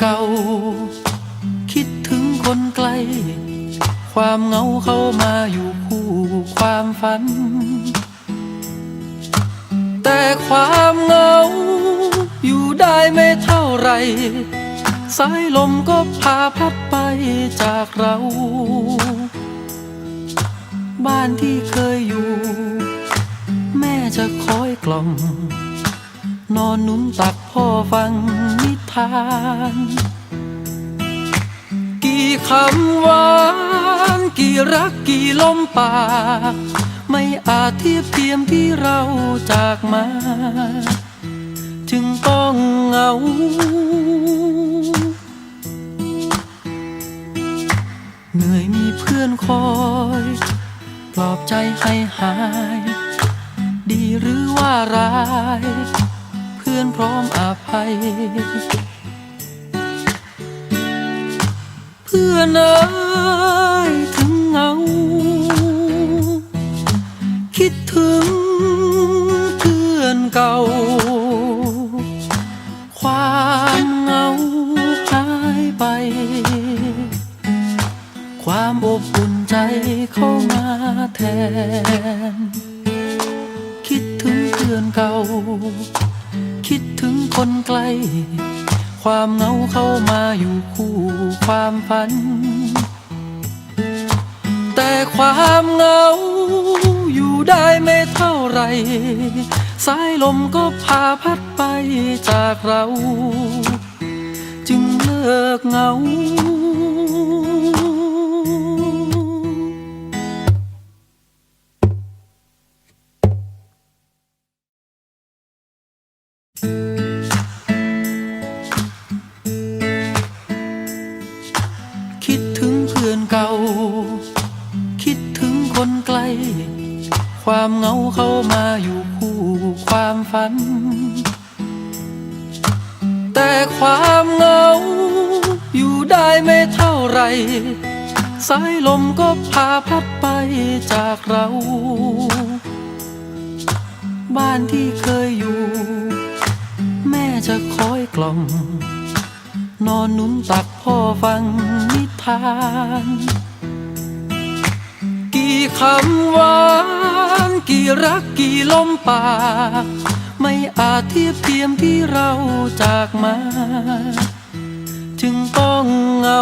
เก่า คิดถึงคนไกล ความเหงาเข้ามาอยู่คู่ความฝัน แต่ความเหงา อยู่ได้ไม่เท่าไร สายลมก็พาพัดไปจากเรา บ้านที่เคยอยู่ แม่จะคอยกล่อมนอนนุ่มตักพ่อฟังนิ ทาน กี่คำหวาน กี่รักกี่ลมปาก ไม่อาจเทียบเทียมที่เราจากมาจึงต้องเหงาเหนื่อยมีเพื่อนคอยปลอบใจให้หาย ดีหรือว่าร้าย พื่อนพร้อมอภัย เพื่อนเอ้ยถึงเงา คิดถึงเพื่อนเก่า ความเงาหายไป ความอบอุ่นใจเข้ามาแทน คิดถึงเพื่อนเก่า คนไกล ความเงาเข้ามาอยู่คู่ความฝัน แต่ความเงาอยู่ได้ไม่เท่าไร สายลมก็พาพัดไปจากเรา จึงเลิกเงา เก่า คิดถึงคนไกล ความเหงาเข้ามาอยู่คู่ความฝัน แต่ความเหงา อยู่ได้ไม่เท่าไร สายลมก็พาพัดไปจากเรา บ้านที่เคยอยู่ แม่จะคอยกล่อมนอนนุนตักพ่อฟังนิานกี่คำหวานกี่รักกี่ลมปาก ไม่อาจเทียบเทียมที่เราจากมาจึงต้องเหงา